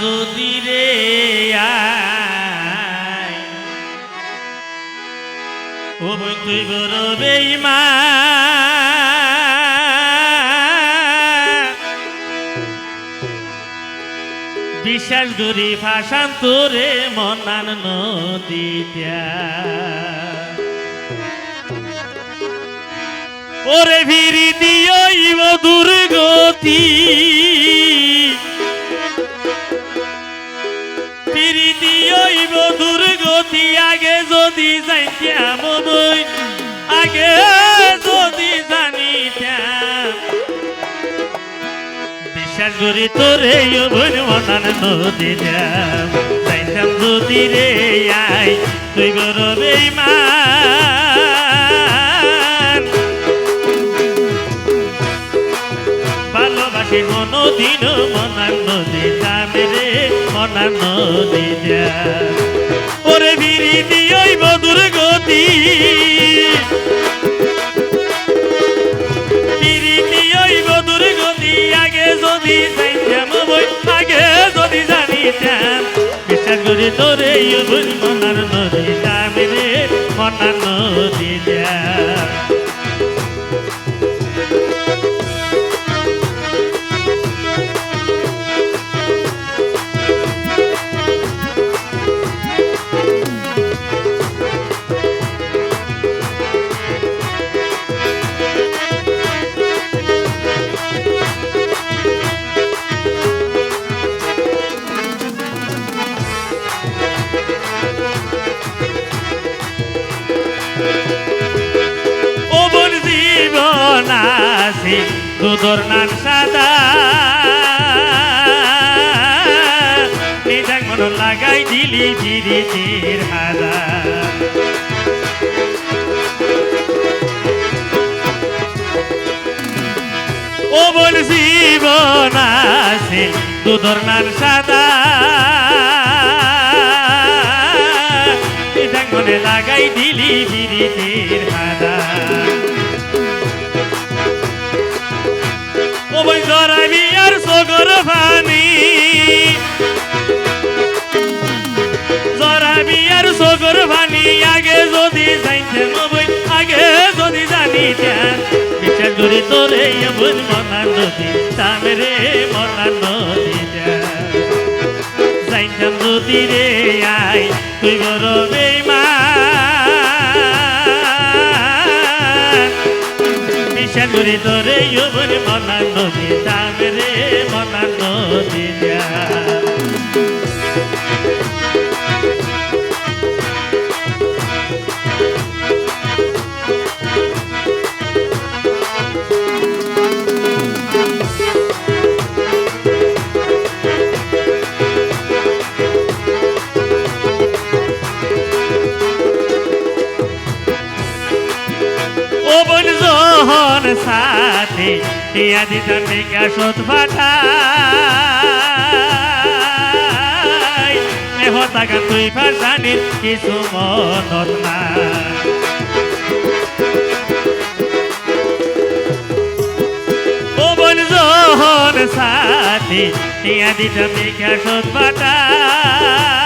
যদি রে তুই বড় বেইমা বিশ্বাস করি ভাষান তোরে মনান নদীটা ওরে ভিড়ি যাইতাম আগে যদি জানিতাম। বিশ্বাস করি তোরে বই মনান নদী যাম। যাইতাম যদি রে আই, তুই গরবে মান ভালোবাসি কোনো দিন মনার নদী যাবে রে মনার নদী যা যদি বিশ্বাস করি তোরে মনার নদী যাবে রে মনার নদী যা আছে দুধর নান সাদা। নিজাক মন লাগাই দিলি বিরিতির হাদা ও বোন জীবন আছে, দুধর নান সাদা। মনে লাগাই দিলি বিরিতির হাদা আর সগর ফানি জরাবি আর সগর ফানি আগে যদি যাইতেন ও বই আগে যদি জানিতেন বিচার করি তোরে, এমন মনা নদী তামরে মনা নদী যাইতেন যদি রে আই, তুই বড় বেইমান করি তোরে ইয়বর মনা নদী দাম রে মনা নদী যা। সাথে ইয়া গান তুই ফাটানির কিছু মনত না সাথে ইয়া দিতাম বিকাশত ফাটাই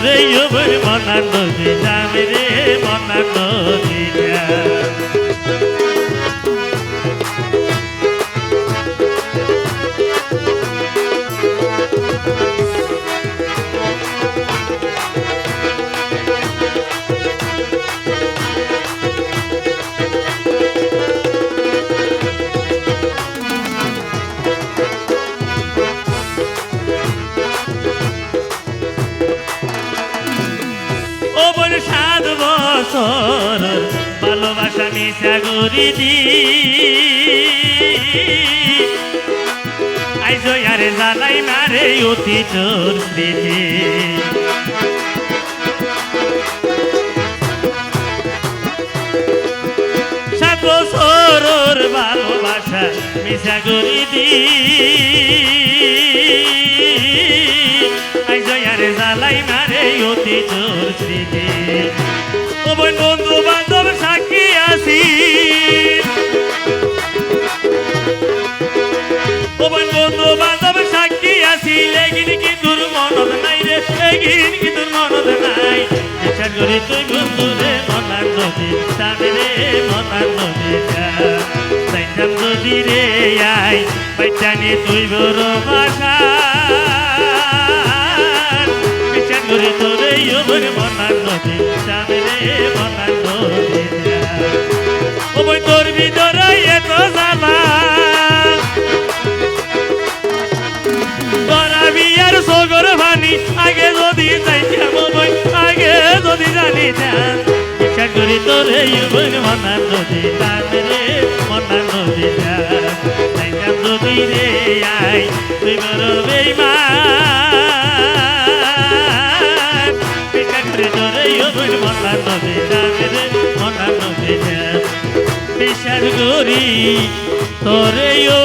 তোরে ইয়বর নদী যাবে রে। বছর ভালোবাসা মিশা গরি দি। আইজ আরে জালাই মারে অতি তোর স্মৃতি সাত বছর ভালোবাসা মিশা করি দি। আইজ আরে জালাই মারে অতি তোর স্মৃতি ও বোন বন্ধু বান্ধব সাক্ষী আছি। বন্ধু বান্ধব সাক্ষী আছি। লেগিন কি তোর মনত নাই রে? লেগিন কি তোর নাই? বিচার করি তুই বন্ধু রে মনার নদী টানে রে মনার নদী সাইজাম রে আই বাইচানি তুই বড় ভাষা বিচার করি তোর মনার নদী রে মনার নদী ও বই তোর ভিতরে এত জ্বালা তোরা বিয়ার সগর ভানি আগে যদি যাইতাম বই আগে যদি জানিতাম বিচার করি তোর বই মনার নদী রে মনার নদী যাইতাম যদি রে আই করি তোরে ও